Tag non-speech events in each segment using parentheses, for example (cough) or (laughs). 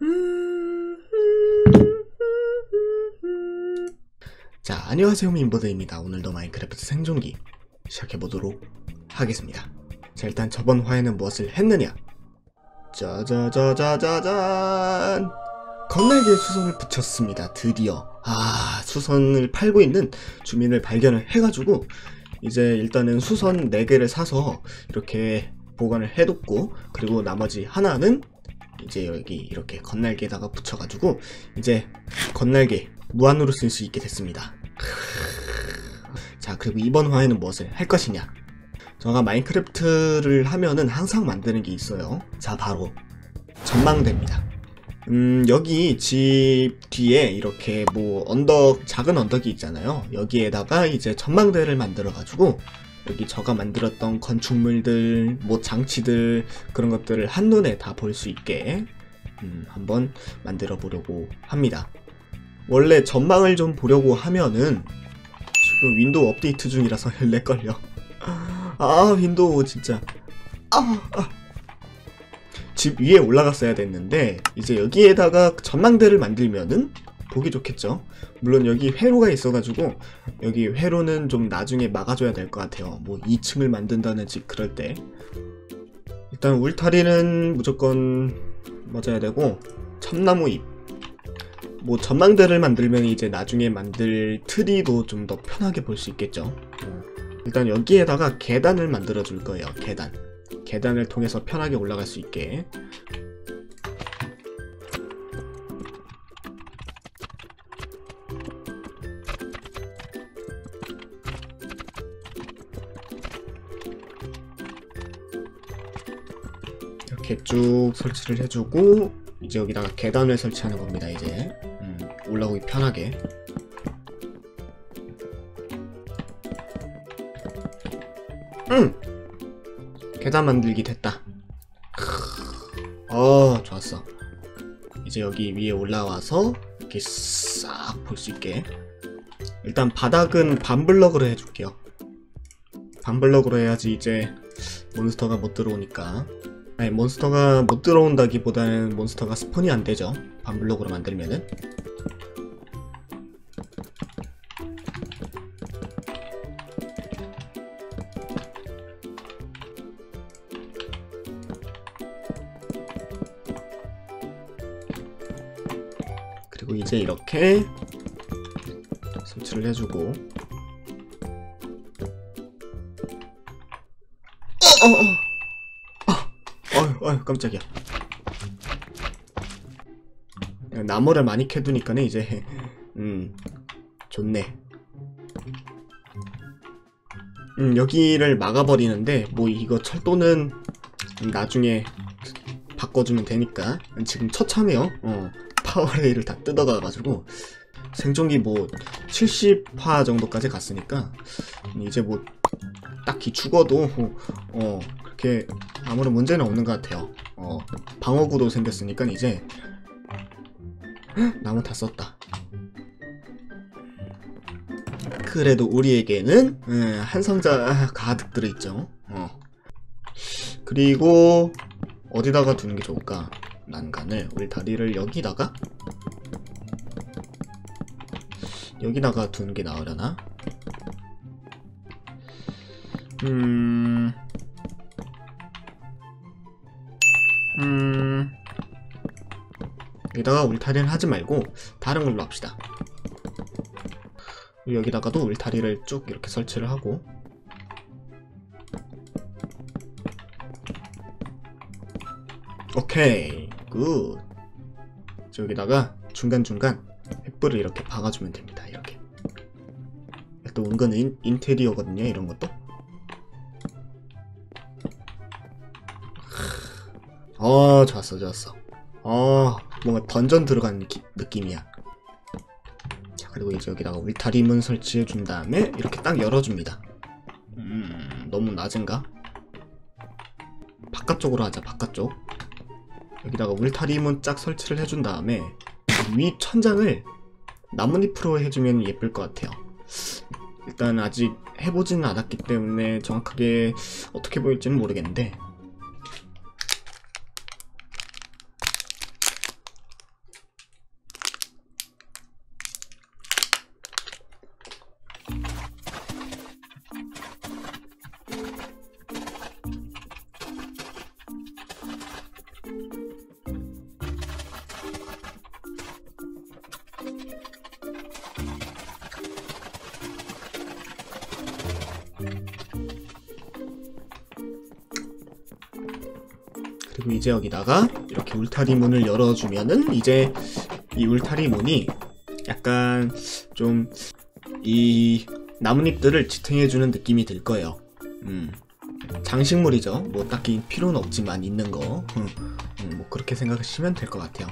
(laughs) 자, 안녕하세요 민버드입니다. 오늘도 마인크래프트 생존기 시작해보도록 하겠습니다. 자, 일단 저번 화에는 무엇을 했느냐? 짜자자자자잔! 건날개 수선을 붙였습니다. 드디어. 아, 수선을 팔고 있는 주민을 발견을 해가지고 이제 일단은 수선 4개를 사서 이렇게 보관을 해뒀고 그리고 나머지 하나는 이제 여기 이렇게 건날개에다가 붙여가지고 이제 건날개 무한으로 쓸 수 있게 됐습니다. 자 그리고 이번 화에는 무엇을 할 것이냐? 제가 마인크래프트를 하면은 항상 만드는 게 있어요. 자 바로 전망대입니다. 음 여기 집 뒤에 이렇게 뭐 언덕 작은 언덕이 있잖아요. 여기에다가 이제 전망대를 만들어 가지고 여기 저가 만들었던 건축물들 뭐 장치들 그런 것들을 한눈에 다 볼 수 있게 음, 한번 만들어 보려고 합니다. 원래 전망을 좀 보려고 하면은 지금 윈도우 업데이트 중이라서 (laughs) 렉걸려 아 윈도우 진짜. 아, 아. 집 위에 올라갔어야 됐는데 이제 여기에다가 전망대를 만들면은 보기 좋겠죠 물론 여기 회로가 있어가지고 여기 회로는 좀 나중에 막아줘야 될 것 같아요 뭐 2층을 만든다는 집 그럴 때 일단 울타리는 무조건 맞아야 되고 참나무 잎 뭐 전망대를 만들면 이제 나중에 만들 트리도 좀 더 편하게 볼 수 있겠죠. 일단 여기에다가 계단을 만들어 줄 거예요. 계단. 계단을 통해서 편하게 올라갈 수 있게. 이렇게 쭉 설치를 해주고 이제 여기다가 계단을 설치하는 겁니다. 이제 음, 올라오기 편하게. 응. 계단 만들기 됐다. 어, 좋았어. 이제 여기 위에 올라와서 이렇게 싹 볼 수 있게. 일단 바닥은 반블럭으로 해줄게요. 반블럭으로 해야지 이제 몬스터가 못 들어오니까. 아니 몬스터가 못 들어온다기보다는 몬스터가 스폰이 안 되죠. 반블럭으로 만들면은. 그리고 이제 이렇게 설치를 해주고 어, 어, 어. 어휴, 깜짝이야. 나무를 많이 캐두니까는 이제, 음, 좋네. 음, 여기를 막아버리는데, 뭐, 이거 철도는 나중에 바꿔주면 되니까. 지금 처참해요. 어, 파워레일을 다 뜯어가가지고, 생존기 뭐, 70화 정도까지 갔으니까, 이제 뭐, 딱히 죽어도, 어, 그렇게 아무런 문제는 없는 것 같아요. 어, 방어구도 생겼으니까 이제 헉, 나무 다 썼다. 그래도 우리에게는 음, 한 상자 가득 들어있죠. 어. 그리고 어디다가 두는 게 좋을까? 난간을 울타리를 여기다가 여기다가 두는 게 나으려나? 음... 음... 여기다가 울타리를 하지 말고 다른 걸로 합시다. 여기다가도 울타리를 쭉 이렇게 설치를 하고 오케이 굿. 여기다가 중간중간 횃불을 이렇게 박아주면 됩니다 이렇게. 또 은근 인, 인테리어거든요 이런 것도. 어 좋았어 좋았어. 어 뭔가 던전 들어간 느낌, 느낌이야. 자 그리고 이제 여기다가 울타리 문 설치해 준 다음에 이렇게 딱 열어줍니다. 음 너무 낮은가? 바깥쪽으로 하자 바깥쪽. 여기다가 울타리 문 쫙 설치를 해준 다음에 위 천장을 나뭇잎으로 해주면 예쁠 것 같아요. 일단 아직 해보지는 않았기 때문에 정확하게 어떻게 보일지는 모르겠는데 그리고 이제 여기다가 이렇게 울타리 문을 열어주면은 이제 이 울타리 문이 약간 좀 이 나뭇잎들을 지탱해주는 느낌이 들 거예요. 음. 장식물이죠. 뭐 딱히 필요는 없지만 있는 거. 음, 음, 뭐 그렇게 생각하시면 될 것 같아요.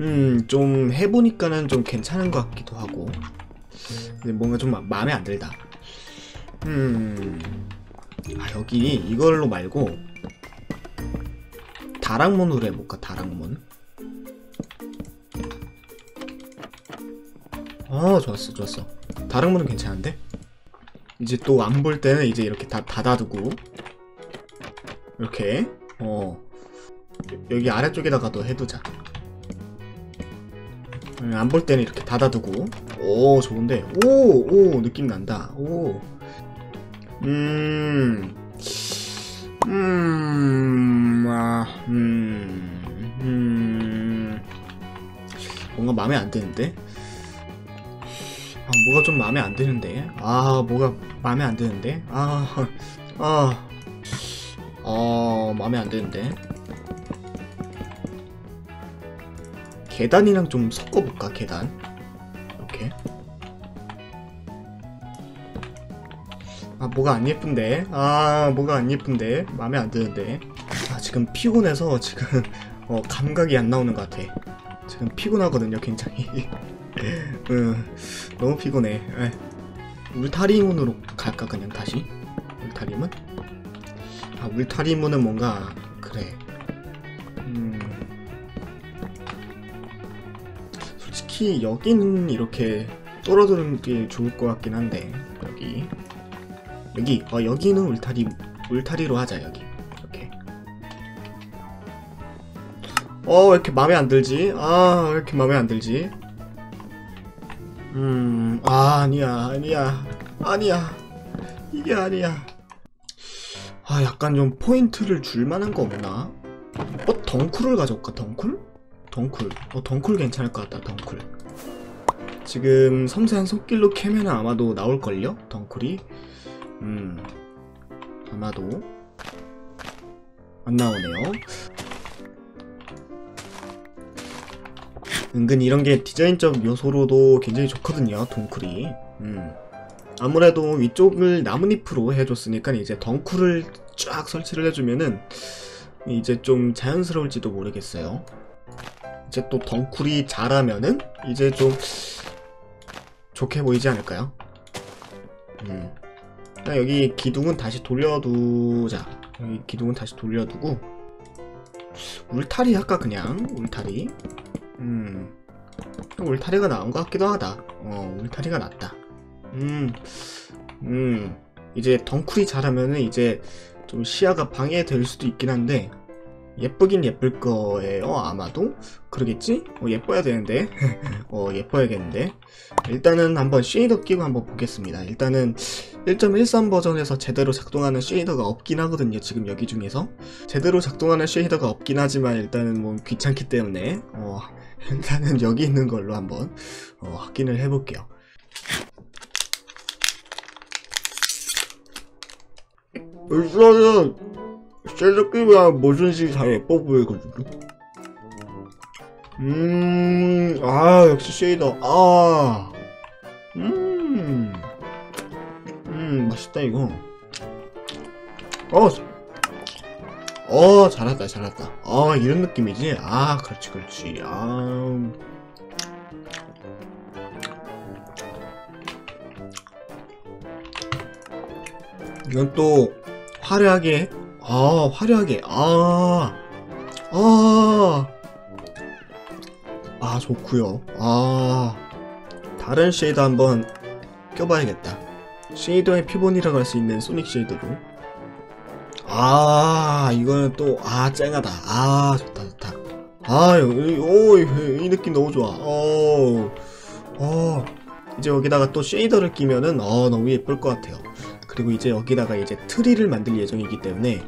음, 좀 해보니까는 좀 괜찮은 것 같기도 하고. 근데 뭔가 좀 마- 마음에 안 들다. 음. 아, 여기 이걸로 말고 다락문으로 해볼까? 다락문. 어, 좋았어, 좋았어. 다락문은 괜찮은데? 이제 또 안 볼 때는 이제 이렇게 다 닫아두고 이렇게 어 여기 아래쪽에다가도 해두자. 안 볼 때는 이렇게 닫아두고 오 좋은데 오오 느낌 난다 오 음, 음, 아, 음, 음, 뭔가 마음에 안 드는데? 아, 뭐가 좀 마음에 안 드는데? 아, 뭐가 마음에 안 드는데? 아, 아, 어, 마음에 안 드는데? 계단이랑 좀 섞어볼까, 계단? 뭐가 안 예쁜데? 아 뭐가 안 예쁜데? 마음에 안 드는데? 아 지금 피곤해서 지금 (laughs) 어 감각이 안 나오는 것 같아. 지금 피곤하거든요 굉장히. (laughs) 음, 너무 피곤해. 에. 울타리문으로 갈까 그냥 다시? 울타리문? 아 울타리문은 뭔가 그래. 음. 솔직히 여기는 이렇게 떨어지는 게 좋을 것 같긴 한데 여기 여기 어 여기는 울타리 울타리로 하자 여기. 이렇게. 어 왜 이렇게 마음에 안 들지? 아 왜 이렇게 마음에 안 들지? 음아 아니야 아니야 아니야. 이게 아니야. 아 약간 좀 포인트를 줄 만한 거 없나? 어 덩쿨을 가져올까 덩쿨? 덩쿨. 어 덩쿨 괜찮을 것 같다 덩쿨. 지금 섬세한 손길로 캐면 아마도 나올걸요? 덩쿨이 음 아마도 안 나오네요. 은근 이런 게 디자인적 요소로도 굉장히 좋거든요. 덩쿨이. 음 아무래도 위쪽을 나뭇잎으로 해줬으니까 이제 덩쿨을 쫙 설치를 해주면은 이제 좀 자연스러울지도 모르겠어요. 이제 또 덩쿨이 자라면은 이제 좀 좋게 보이지 않을까요? 음. 자, 여기 기둥은 다시 돌려두자. 여기 기둥은 다시 돌려두고 울타리 할까 그냥 울타리. 음, 울타리가 나은 것 같기도 하다. 어, 울타리가 낫다. 음, 음, 이제 덩쿨이 자라면은 이제 좀 시야가 방해될 수도 있긴 한데 예쁘긴 예쁠 거예요 아마도 그러겠지? 어, 예뻐야 되는데 (laughs) 어 예뻐야겠는데 일단은 한번 쉐이더 끼고 한번 보겠습니다 일단은 1.13 버전에서 제대로 작동하는 쉐이더가 없긴 하거든요 지금 여기 중에서. 제대로 작동하는 쉐이더가 없긴 하지만 일단은 뭐 귀찮기 때문에 어 (laughs) 일단은 여기 있는 걸로 한번 어, 확인을 해볼게요. 일단은 쉐이더 끼면 뭐든지 다 예뻐 보이거든요. 음, 아, 역시 쉐이더. 아, 음, 맛있다, 이거. 어, 어, 잘했다, 잘했다. 아, 이런 느낌이지? 아, 그렇지, 그렇지. 아, 이건 또, 화려하게, 아, 화려하게, 아, 아, 아 좋구요 아 다른 쉐이더 한번 껴봐야겠다 쉐이더의 피본이라고 할 수 있는 소닉 쉐이더로 아 이거는 또 아 쨍하다. 아 좋다 좋다. 아오이 느낌 너무 좋아. 어, 어. 이제 여기다가 또 쉐이더를 끼면은 어 너무 예쁠 것 같아요. 그리고 이제 여기다가 이제 트리를 만들 예정이기 때문에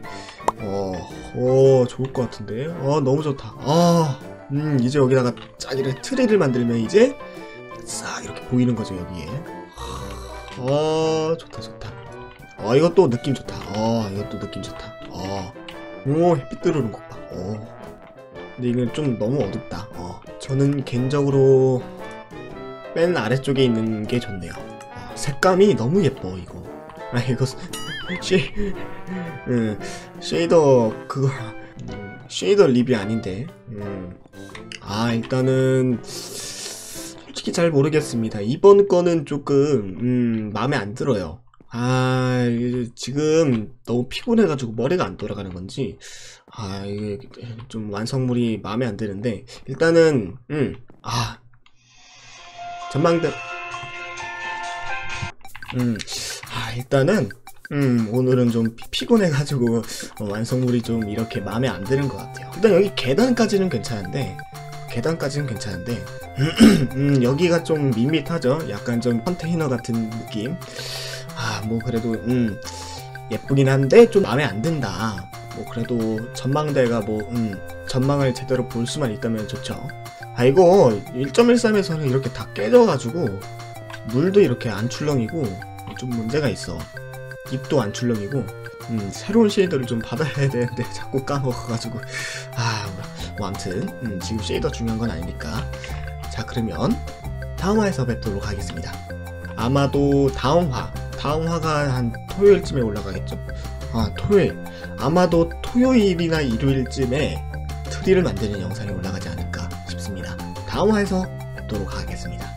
어, 어 좋을 것 같은데. 어 너무 좋다. 아 음, 이제 여기다가 쫙 이렇게 트리를 만들면 이제 싹 이렇게 보이는 거죠, 여기에. 어, 좋다, 좋다. 어, 이것도 느낌 좋다. 어, 이것도 느낌 좋다. 어, 오 햇빛 들어오는 것 봐. 오. 근데 이건 좀 너무 어둡다. 어. 저는 개인적으로 맨 아래쪽에 있는 게 좋네요. 어, 색감이 너무 예뻐 이거. 아 이거 (laughs) 쉐, 음, 쉐이더 그거 음, 쉐이더 립이 아닌데. 음. 아 일단은 솔직히 잘 모르겠습니다. 이번 거는 조금 음, 마음에 안 들어요. 아 지금 너무 피곤해가지고 머리가 안 돌아가는 건지 아 이게 좀 완성물이 마음에 안 드는데 일단은 음아 전망대 음아 일단은 음 오늘은 좀 피- 피곤해가지고 어, 완성물이 좀 이렇게 마음에 안 드는 것 같아요. 일단 여기 계단까지는 괜찮은데 계단까지는 괜찮은데 (clears throat) 음, 여기가 좀 밋밋하죠. 약간 좀 컨테이너 같은 느낌. 아, 뭐 그래도 음 예쁘긴 한데 좀 마음에 안 든다. 뭐 그래도 전망대가 뭐 음, 전망을 제대로 볼 수만 있다면 좋죠. 아 이거 1.13에서는 이렇게 다 깨져가지고 물도 이렇게 안 출렁이고 좀 문제가 있어. 입도 안 출렁이고 음, 새로운 쉐이더를 좀 받아야 되는데 (laughs) 자꾸 까먹어가지고 아, 뭐 아무튼 음, 지금 쉐이더 중요한 건 아니니까 자 그러면 다음화에서 뵙도록 하겠습니다. 아마도 다음화 다음화가 한 토요일쯤에 올라가겠죠? 아 토요일 아마도 토요일이나 일요일쯤에 트리를 만드는 영상이 올라가지 않을까 싶습니다. 다음화에서 뵙도록 하겠습니다.